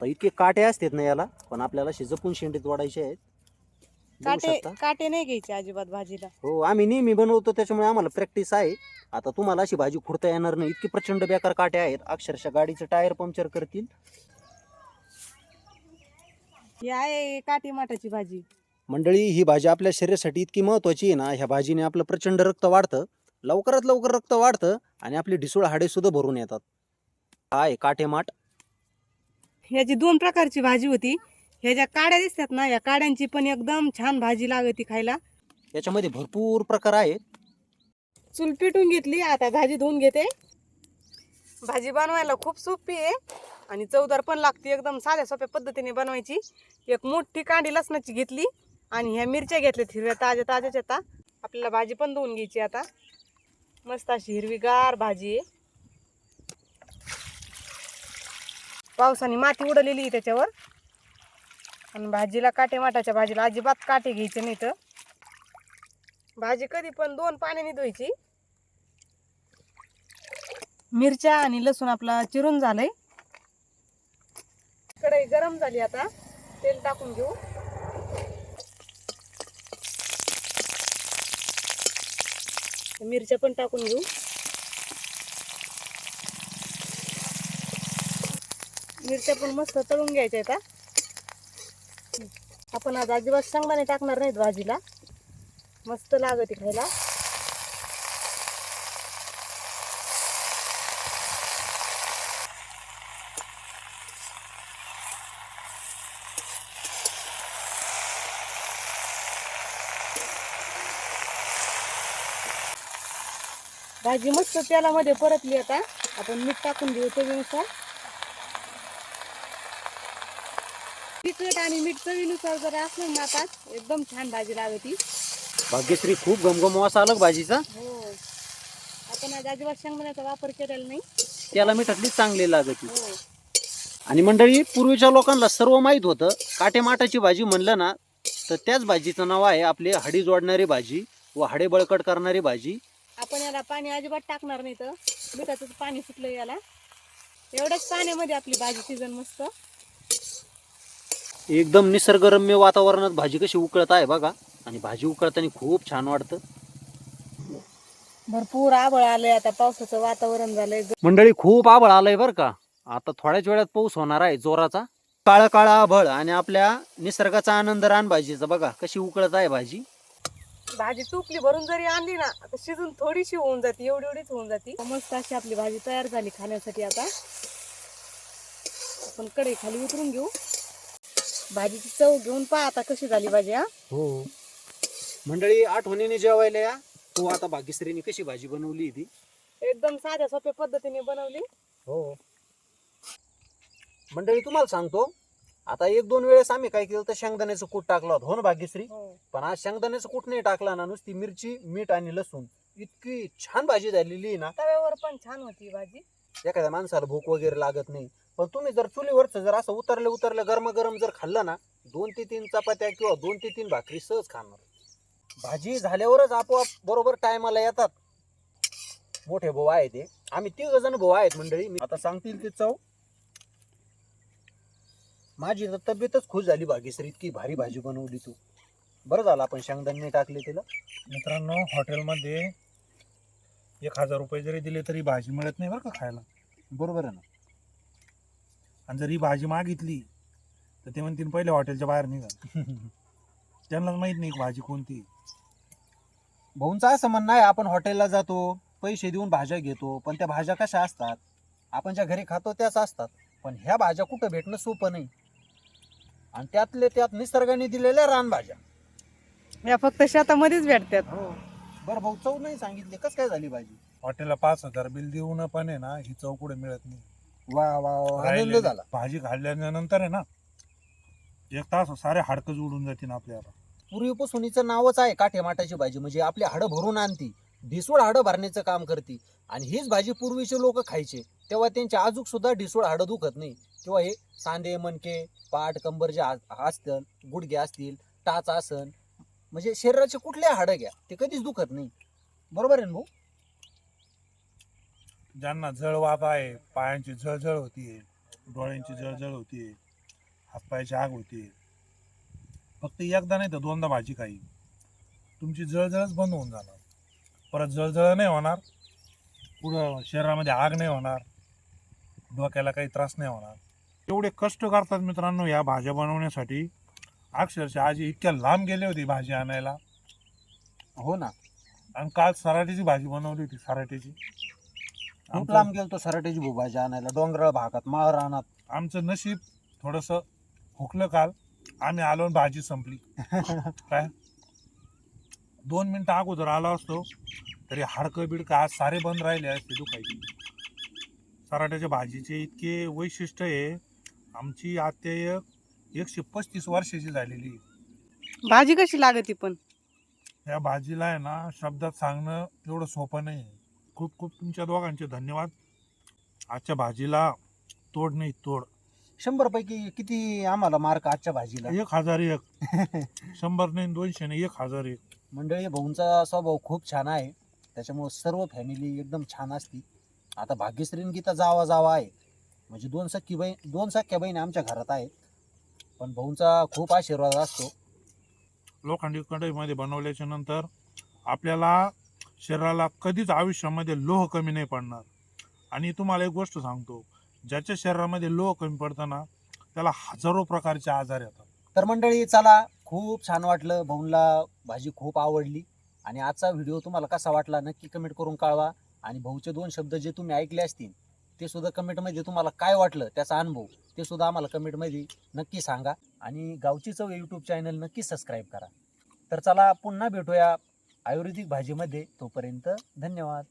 तर इतके काटे असतात ना याला पण आपल्याला असे जपून शेंडीत वाढायचे आहेत. बघू काटे शकता. काटे नाही घ्यायचे अजिबात भाजीला. हो आम्ही नेहमी बनवतो त्याच्यामुळे आम्हाला प्रॅक्टिस आहे. आता तुम्हाला अशी भाजी खुडता येणार नाही. इतकी प्रचंड बेकार काटे आहेत. अक्षरशः गाडीचं टायर पंक्चर करतील. ही आहे काटे माठाची भाजी. मंडळी ही भाजी आपल्या शरीरासाठी इतकी महत्वाची आहे ना. ह्या भाजीने आपलं प्रचंड रक्त वाढतं. लवकरात लवकर रक्त वाढतं आणि आपली ढिसूळ हाडे सुद्धा भरून येतात. हा आहे काटेमाट ह्याची दोन प्रकारची भाजी होती. ह्या ज्या काड्या दिसतात ना या काड्यांची पण एकदम छान भाजी लागती खायला. याच्यामध्ये भरपूर प्रकार आहेत. चूल पिटून घेतली आता भाजी धुवून घेते. भाजी बनवायला खूप सोपी आहे आणि चवदार पण लागते एकदम साध्या सोप्या पद्धतीने बनवायची. एक मोठी कांडी लसणाची घेतली आणि ह्या मिरच्या घेतल्यात हिरव्या ताज्या ताज्याच आता आपल्याला भाजी पण धुवून घ्यायची आता. मस्त अशी हिरवीगार भाजी आहे. पावसाने माती उडलेली आहे त्याच्यावर. आणि भाजीला काटे माटाच्या भाजीला अजिबात काटे घ्यायचे नाही तर भाजी कधी पण दोन पाण्याने धुवायची. मिरच्या आणि लसूण आपला चिरून झालंय. कढई गरम झाली आता तेल टाकून घेऊ. मिरच्या पण टाकून घेऊ. मिरच्या पण मस्त तळून घ्यायच्या आहेत आपण आज अजिबात शेंगदाणे टाकणार नाहीत भाजीला. मस्त लागते खायला. भाजी मस्त तेलामध्ये परतली आता. आपण मीठ टाकून घेऊ चवीनुसार तिखट आणि मीठ चवीनुसार जर असलं ना आता एकदम छान भाजी लागते. भाग्यश्री खूप घमघम वास आला भाजीचा? हो. आपण आज अजिबात शेंगदाण्याचा वापर केलेला नाही. त्याला मिठातलीच चांगली लागत. हो. आणि मंडळी पूर्वीच्या लोकांना सर्व माहीत होतं काटेमाटाची भाजी म्हणलं ना तर त्याच भाजीचं नाव आहे आपली हाडी जोडणारी भाजी व हाडे बळकट करणारी भाजी. आपण याला पाणी अजिबात टाकणार नाही तर मिठाचं पाणी सुटलं याला. एवढ्याच पाण्यामध्ये आपली भाजी शिजन मस्त. एकदम निसर्गरम्य वातावरणात भाजी कशी उकळत आहे बघा. आणि भाजी उकळताना खूप छान वाटतं. भरपूर आबळ आलंय आता पावसाचं वातावरण झालंय. मंडळी खूप आभळ आलंय बरं का. आता थोड्याच वेळात पाऊस होणार आहे जोराचा. काळा काळा आभळ आणि आपल्या निसर्गाचा आनंद रान भाजीचा बघा कशी उकळत आहे भाजी. भाजी टुकली भरून जरी आणली ना आता शिजून थोडीशी होऊन जाते एवढी एवढीच होऊन जाते. मस्त अशी आपली भाजी तयार झाली खाण्यासाठी आता. आपण कढई खाली उतरून घेऊ. भाजीची चव घेऊन पहा आता कशी झाली भाजी हा. हो. मंडळी आठवणीने जेवायला या. तो आता भाग्यश्रीने कशी भाजी बनवली ती? एकदम साध्या सोप्या पद्धतीने बनवली. हो. मंडळी तुम्हाला सांगतो आता एक दोन वेळेस आम्ही काय केलं तर शेंगदाण्याचं कूट टाकलं होतं हो ना भाग्यश्री? हो. पण आज शेंगदाण्याचं कूट नाही टाकला ना नुसती मिरची मीठ आणि लसूण. इतकी छान भाजी झालेली आहे ना. तव्यावर पण छान होती ही भाजी. एखाद्या माणसाला भूक वगैरे लागत नाही. पण तुम्ही जर चुलीवरचं जर असं उतरलं उतरलं गरम गरम जर खाल्लं ना दोन ते तीन चपात्या किंवा दोन ते तीन भाकरी सहज खाणार. भाजी झाल्यावरच आपोआप बरोबर टायमाला येतात. मोठे भाऊ आहे ते आम्ही तिघ जण भाऊ आहेत मंडळी. मी आता सांगतील ते चव. माझी तर तब्येतच खुश झाली भाग्यश्री इतकी भारी भाजी बनवली तू. बरं झालं आपण शेंगदाणे टाकले तिला. मित्रांनो हॉटेलमध्ये एक हजार रुपये जरी दिले तरी भाजी मिळत नाही बरं का खायला. बरोबर आहे ना? आणि जर ही भाजी मागितली तर ते म्हणतील पहिले हॉटेलच्या बाहेर निघा. त्यांनाच माहीत नाही भाजी कोणती भाऊंचं असं म्हणणं आहे आपण हॉटेलला जातो पैसे देऊन भाज्या घेतो पण त्या भाज्या कशा असतात? आपण ज्या घरी खातो त्याच असतात. पण ह्या भाज्या कुठं भेटणं सोपं नाही. आणि त्यातले त्यात निसर्गाने दिलेल्या रानभाज्या. या फक्त शेतामध्येच भेटतात. हो. बरं भाऊ चव नाही सांगितली. कस काय झाली भाजी? हॉटेलला पाच हजार बिल देऊन पण आहे ना ही चव कुठे मिळत नाही. वा वा वा, आनंद राहिलेली झाला. भाजी खाल्ल्यानंतर आहे ना एक तास सारे हाडकं जोडून जातील आपल्याला पूर्वीपासून हिचं नावच आहे काठेमाटाची भाजी म्हणजे आपली हाडं भरून आणती ढिसूळ हाडं भरण्याचं काम करते. आणि हीच भाजी पूर्वीचे लोक खायचे तेव्हा त्यांचे आजूक सुद्धा ढिसूळ हाडं दुखत नाही. किंवा हे सांधे मणके पाठ कंबर जे आ- असतं गुडघे असतील टाच आसन म्हणजे शरीराचे कुठले हाडं घ्या ते कधीच दुखत नाही. बरोबर आहे ना भाऊ? ज्यांना जळवात आहे पायांची जळजळ होतीये डोळ्यांची जळजळ होतीये हातपायाची आग होते फक्त एकदा नाही तर दोनदा भाजी खाई. तुमची जळजळच बंद होऊन जाणार. परत जळजळ नाही होणार. पुढं शरीरामध्ये आग नाही होणार. डोक्याला काही त्रास नाही होणार. एवढे कष्ट करतात मित्रांनो या भाज्या बनवण्यासाठी. अक्षरशः आजी इतक्या लांब गेले होते भाजी आणायला. हो ना. आणि काल सराटीची भाजी बनवली होती सराटीची खूप आमचं- लांब गेलतो सराट्याची भू भाजी आणायला डोंगराळ भागात माळ रानात आमचं नशीब थोडस हुकलं काल. आम्ही आलो आणि भाजी संपली. काय? दोन मिनिटं अगोदर आलो असतो तरी हाडकं बिडकं आज सारे बंद राहिले असते दुखायची. सराट्याच्या भाजीचे इतके वैशिष्ट्य आहे आमची आत्या एक एकशे पस्तीस वर्षाची झालेली आहे. भाजी कशी लागती पण? या भाजीला आहे ना शब्दात सांगणं एवढं सोपं नाही खूप खूप तुमच्या दोघांचे धन्यवाद. आजच्या भाजीला तोड नाही तोड. शंभर पैकी किती आम्हाला मार्क आजच्या भाजीला? एक हजार एक. शंभर नाही दोनशे नाही एक हजार एक. मंडळी भाऊंचा स्वभाव खूप छान आहे. त्याच्यामुळे सर्व फॅमिली एकदम छान असती. आता भाग्यश्रीन गीता जावा जावा आहे. म्हणजे दोन सख्खी बहीण दोन सख्या बहिणी आमच्या घरात आहेत. पण भाऊंचा खूप आशीर्वाद असतो. लोखंडी कढईमध्ये बनवल्याच्या नंतर आपल्याला शरीराला कधीच आयुष्यामध्ये लोह कमी नाही पडणार. आणि तुम्हाला एक गोष्ट सांगतो ज्याच्या शरीरामध्ये लोह कमी पडतं ना त्याला हजारो प्रकारचे आजार येतात. तर मंडळी चला खूप छान वाटलं. भाऊंला भाजी खूप आवडली. आणि आजचा व्हिडिओ तुम्हाला कसा वाटला नक्की कमेंट करून कळवा. आणि भाऊचे दोन शब्द जे तुम्ही ऐकले असतील ते सुद्धा कमेंटमध्ये तुम्हाला काय वाटलं त्याचा अनुभव ते सुद्धा आम्हाला कमेंटमध्ये नक्की सांगा. आणि गावची चव यूट्यूब चॅनल नक्की सबस्क्राईब करा. तर चला पुन्हा भेटूया आयुर्वेदिक भाजीमध्ये. तोपर्यंत धन्यवाद.